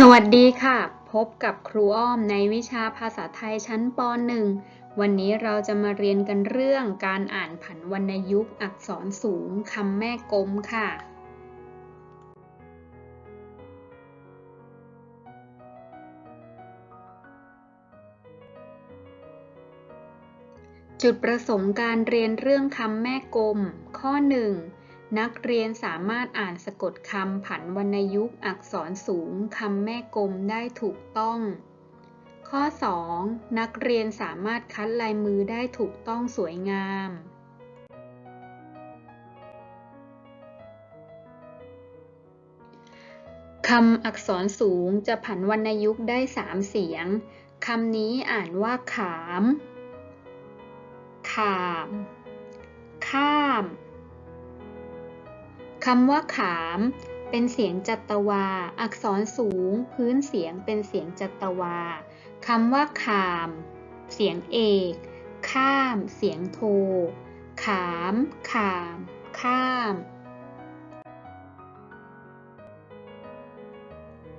สวัสดีค่ะ พบกับครูอ้อมในวิชาภาษาไทยชั้นป .1 วันนี้เราจะมาเรียนกันเรื่องการอ่านผันวรรณยุกต์อักษรสูงคำแม่กลมค่ะ จุดประสงค์การเรียนเรื่องคำแม่กลม ข้อ 1 นักเรียนสามารถอ่านสะกดคำผันวรรณยุกต์อักษรสูงคำแม่กลมได้ถูกต้อง ข้อ 2 นักเรียนสามารถคัดลายมือได้ถูกต้องสวยงาม คำอักษรสูงจะผันวรรณยุกต์ได้3เสียง คำนี้อ่านว่าขาม ขาม ข้าม คำว่าขาม เป็นเสียงจัตวา อักษรสูง พื้นเสียงเป็นเสียงจัตวาคำว่าขาม เสียงเอก ข้าม เสียงโท ขาม ขาม ข้าม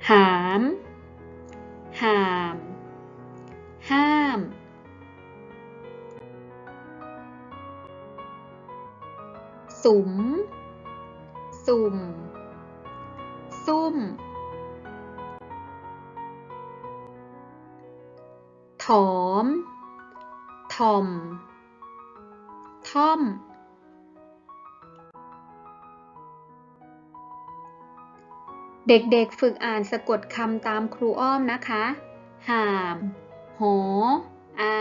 หาม หาม ห้าม สุม สุ่ม ซุ่ม ถอม ถ่อม ท่อม เด็กๆฝึกอ่านสะกดคำตามครูอ้อมนะคะ หาม หอ อา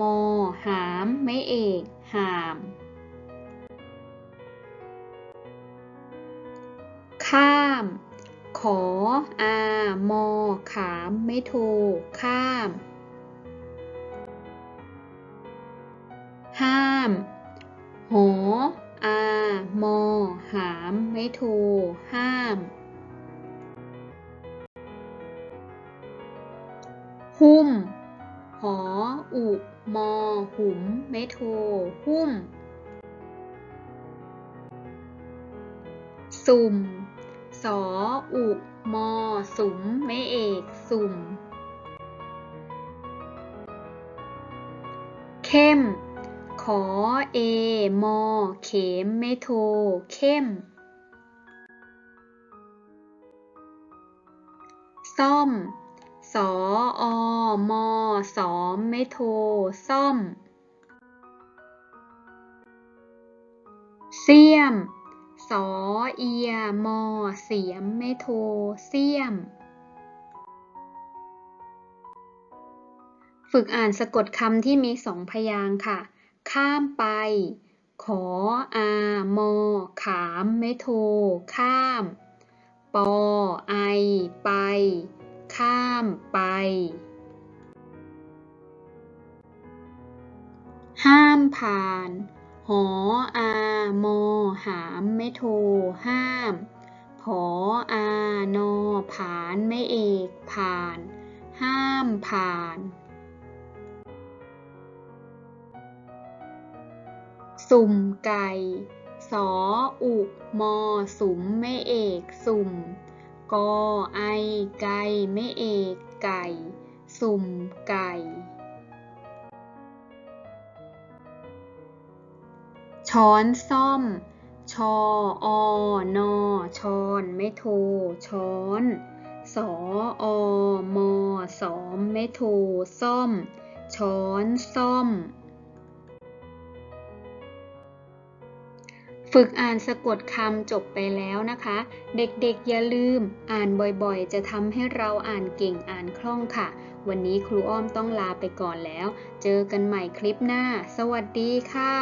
มหาม ไม่เอก หาม ข้าม ขออามอขามไม่โทข้าม ห้าม หออามอหามไม่โทห้ามหุ้ม หอ อุ มอ หุม ไม่โท หุ้ม สุ่ม สออุมอสุมไม่เอกสุ่ม เข้ม ขอเอ มอ เขมไม่โท เข้ม ซ่อม สออมอสอมไม่โท ซ่อม สอเอีย มอ เสียมไม่โทเสียม ฝึกอ่านสะกดคำที่มีสองพยางค์ค่ะ ข้ามไป ขอ อา มอ ขามไม่โทข้าม ปอ ไอ ไป ข้ามไป ห้ามผ่าน หออามอหามไม่โทห้าม ผออานอผานไม่เอกผ่าน ห้ามผ่านสุ่มไก่ สออุมอสุมไม่เอกสุ่ม กอไอไก่ไม่เอกไก่ สุ่มไก่ ช้อนซ่อมชออนอชอนไม่โทช้อน สออมอสอมไม่โทซ่อม ช้อนซ่อม ฝึกอ่านสะกดคำจบไปแล้วนะคะ เด็กๆอย่าลืม อ่านบ่อยๆ จะทำให้เราอ่านเก่งอ่านคล่องค่ะ วันนี้ครูอ้อมต้องลาไปก่อนแล้ว เจอกันใหม่คลิปหน้า สวัสดีค่ะ